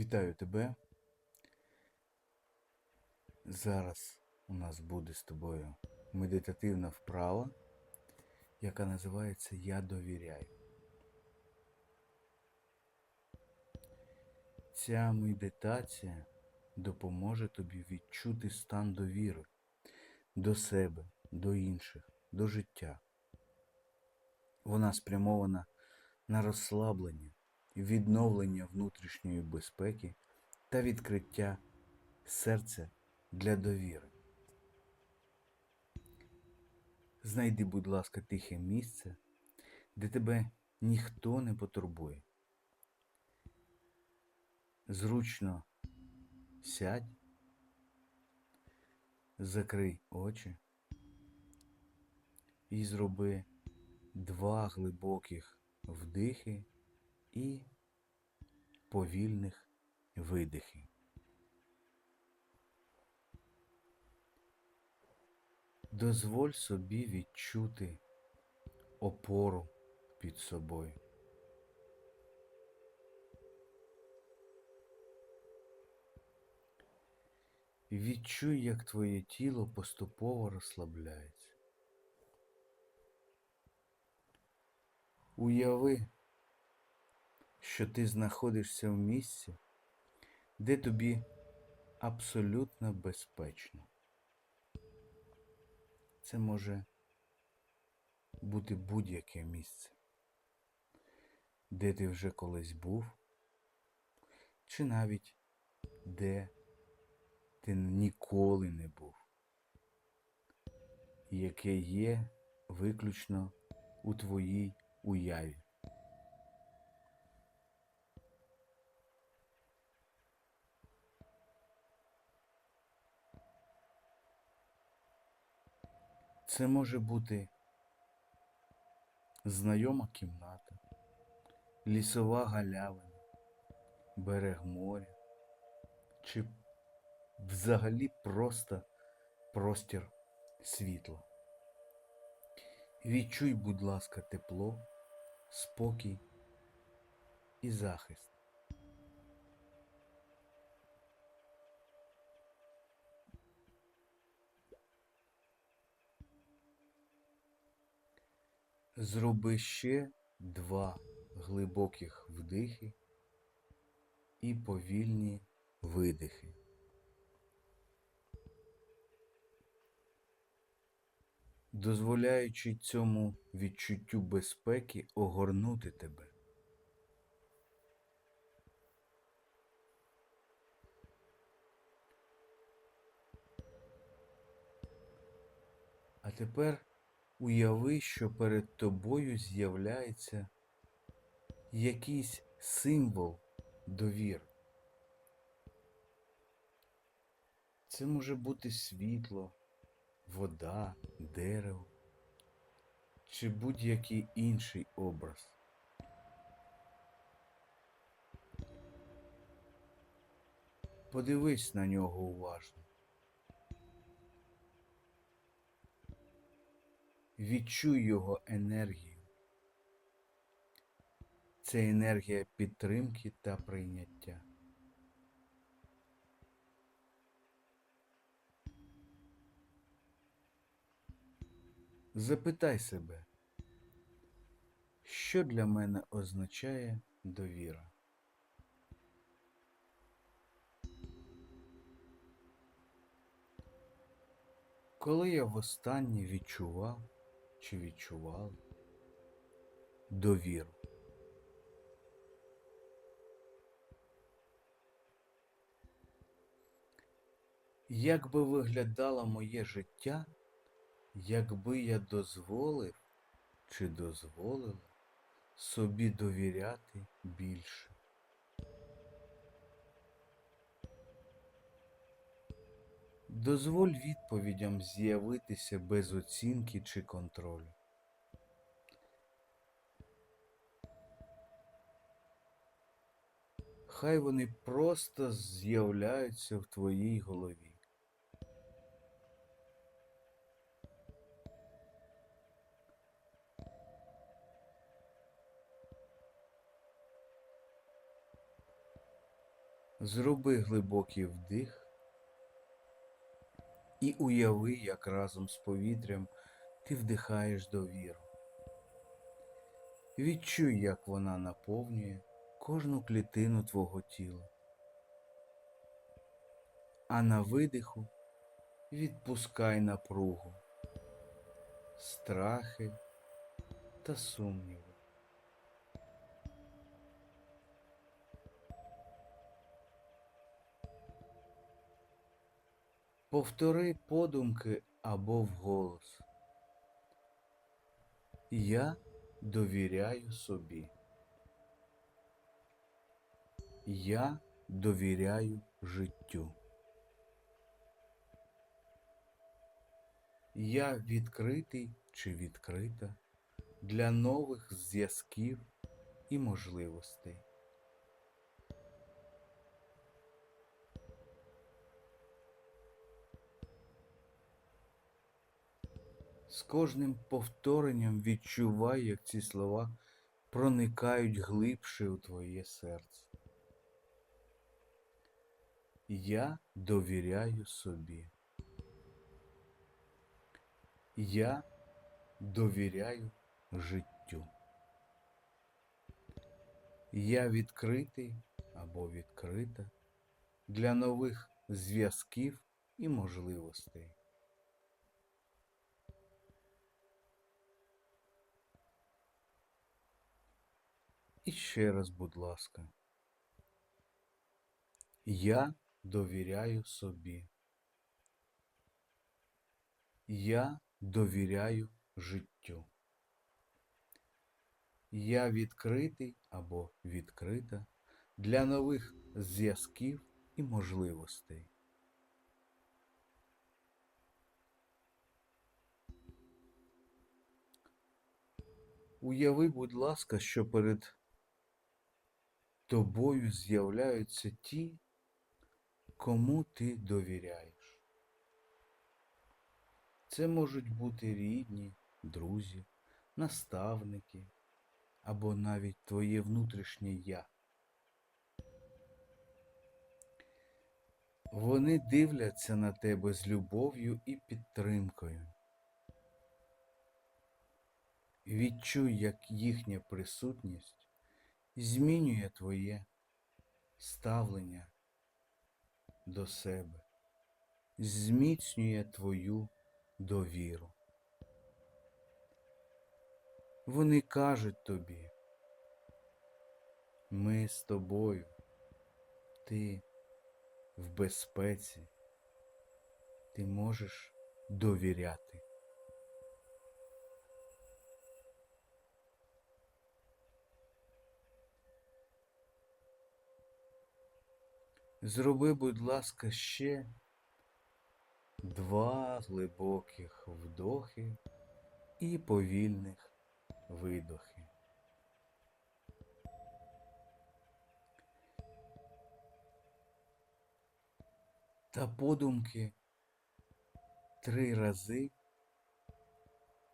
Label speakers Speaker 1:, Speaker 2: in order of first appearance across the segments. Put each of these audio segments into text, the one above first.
Speaker 1: Вітаю тебе. Зараз у нас буде з тобою медитативна вправа, яка називається Я довіряю. Ця медитація допоможе тобі відчути стан довіри до себе, до інших, до життя. Вона спрямована на розслаблення, відновлення внутрішньої безпеки та відкриття серця для довіри. Знайди, будь ласка, тихе місце, де тебе ніхто не потурбує. Зручно сядь, закрий очі і зроби два глибоких вдихи і повільних видихи. Дозволь собі відчути опору під собою. Відчуй, як твоє тіло поступово розслабляється. Уяви, що ти знаходишся в місці, де тобі абсолютно безпечно. Це може бути будь-яке місце, де ти вже колись був, чи навіть де ти ніколи не був, яке є виключно у твоїй уяві. Це може бути знайома кімната, лісова галявина, берег моря чи взагалі просто простір світла. Відчуй, будь ласка, тепло, спокій і захист. Зроби ще два глибоких вдихи і повільні видихи. дозволяючи цьому відчуттю безпеки огорнути тебе. А тепер уяви, що перед тобою з'являється якийсь символ довір. Це може бути світло, вода, дерево чи будь-який інший образ. Подивись на нього уважно. Відчуй його енергію. Це енергія підтримки та прийняття. Запитай себе, що для мене означає довіра? Коли я востаннє відчував чи відчував довіру? Як би виглядало моє життя, якби я дозволив чи дозволила собі довіряти більше. Дозволь відповідям з'явитися без оцінки чи контролю. Хай вони просто з'являються в твоїй голові. Зроби глибокий вдих і уяви, як разом з повітрям ти вдихаєш довіру. Відчуй, як вона наповнює кожну клітину твого тіла. А на видиху відпускай напругу, страхи та сумніви. Повтори подумки або вголос. Я довіряю собі. Я довіряю життю. Я відкритий чи відкрита для нових зв'язків і можливостей. З кожним повторенням відчувай, як ці слова проникають глибше у твоє серце. Я довіряю собі. Я довіряю життю. Я відкритий або відкрита для нових зв'язків і можливостей. І ще раз, будь ласка. Я довіряю собі. Я довіряю життю. Я відкритий або відкрита для нових зв'язків і можливостей. Уяви, будь ласка, що перед тобою з'являються ті, кому ти довіряєш. Це можуть бути рідні, друзі, наставники або навіть твоє внутрішнє я. Вони дивляться на тебе з любов'ю і підтримкою. Відчуй, як їхня присутність змінює твоє ставлення до себе, зміцнює твою довіру. Вони кажуть тобі, ми з тобою, ти в безпеці, ти можеш довіряти. Зроби, будь ласка, ще два глибоких вдохи і повільних видохи. Та подумки три рази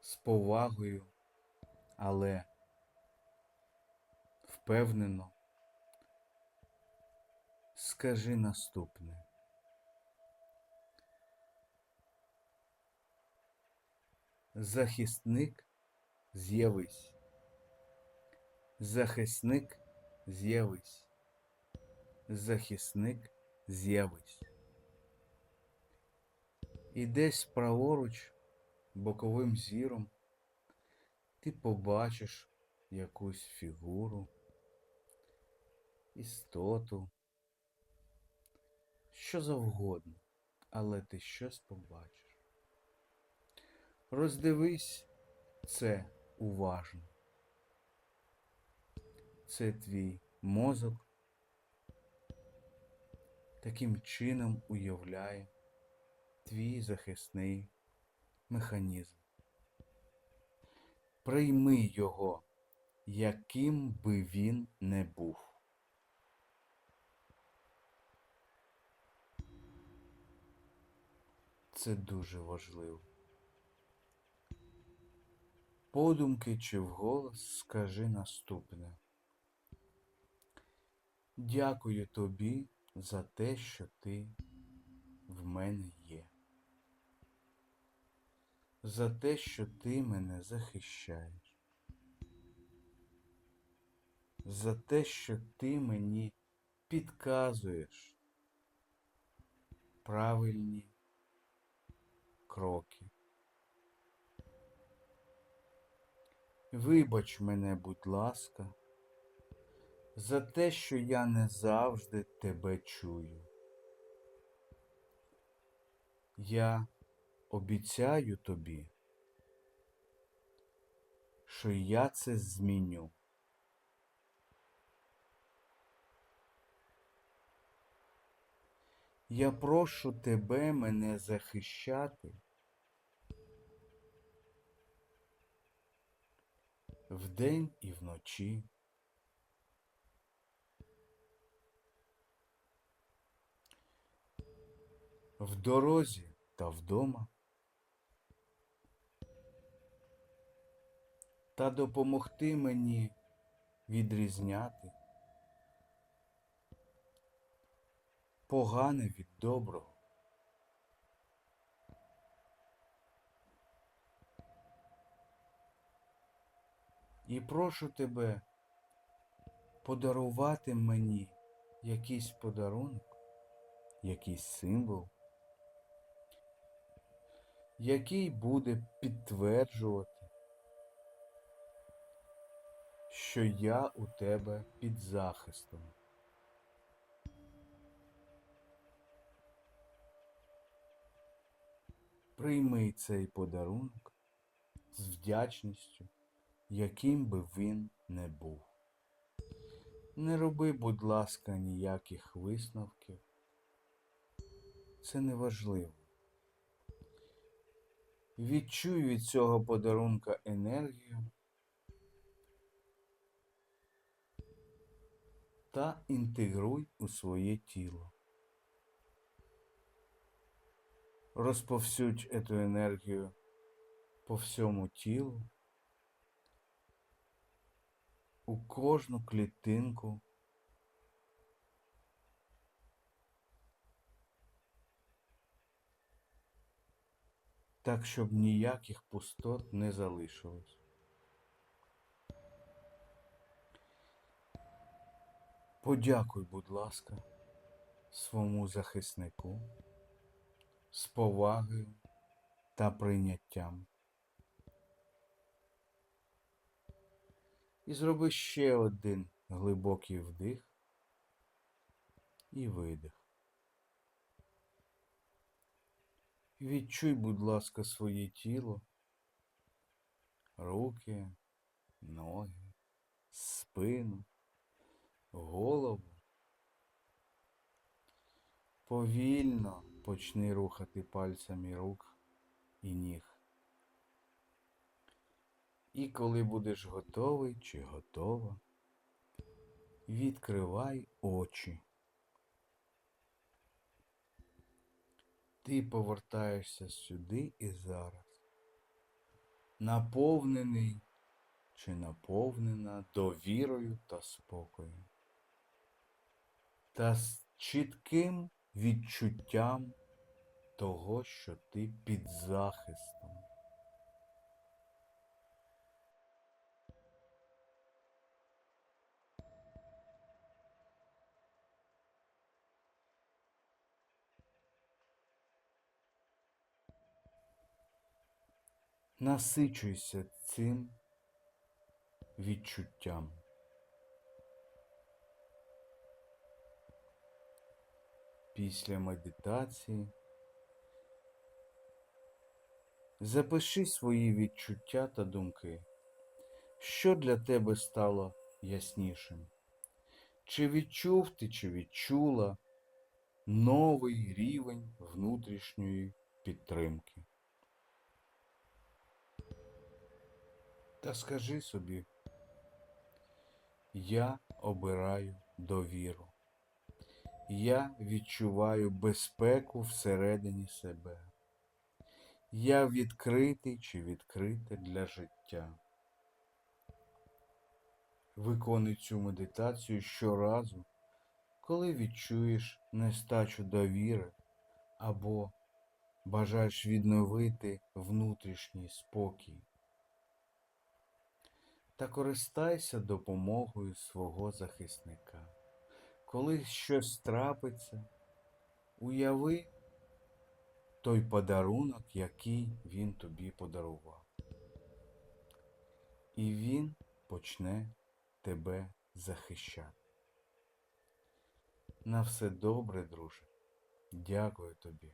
Speaker 1: з повагою, але впевнено скажи наступне. Захисник з'явись. Захисник з'явись. Захисник з'явись. І десь праворуч, боковим зіром, ти побачиш якусь фігуру, істоту, що завгодно, але ти щось побачиш. Роздивись це уважно. Це твій мозок таким чином уявляє твій захисний механізм. Прийми його, яким би він не був. Це дуже важливо. Подумки чи вголос скажи наступне. Дякую тобі за те, що ти в мене є. За те, що ти мене захищаєш. За те, що ти мені підказуєш правильні кроки. Вибач мене, будь ласка, за те, що я не завжди тебе чую. Я обіцяю тобі, що я це зміню. Я прошу тебе мене захищати вдень і вночі. В дорозі та вдома. Та допомогти мені відрізняти погане від доброго. І прошу тебе подарувати мені якийсь подарунок, якийсь символ, який буде підтверджувати, що я у тебе під захистом. Прийми цей подарунок з вдячністю, яким би він не був. Не роби, будь ласка, ніяких висновків. Це не важливо. Відчуй від цього подарунка енергію та інтегруй у своє тіло. Розповсюдь эту енергію по всьому тілу, у кожну клітинку. Так, щоб ніяких пустот не залишилось. Подякуй, будь ласка, своєму захиснику з повагою та прийняттям. І зроби ще один глибокий вдих і видих. Відчуй, будь ласка, своє тіло, руки, ноги, спину, голову. Повільно почни рухати пальцями рук і ніг. І коли будеш готовий чи готова, відкривай очі. Ти повертаєшся сюди і зараз, наповнений чи наповнена довірою та спокоєм, та з чітким відчуттям того, що ти під захистом. Насичуйся цим відчуттям. Після медитації запиши свої відчуття та думки, що для тебе стало яснішим. Чи відчув ти, чи відчула новий рівень внутрішньої підтримки? Та скажи собі, я обираю довіру. Я відчуваю безпеку всередині себе. Я відкритий чи відкрита для життя. Виконуй цю медитацію щоразу, коли відчуєш нестачу довіри або бажаєш відновити внутрішній спокій. Та користайся допомогою свого захисника. Коли щось трапиться, уяви той подарунок, який він тобі подарував. І він почне тебе захищати. На все добре, друже. Дякую тобі.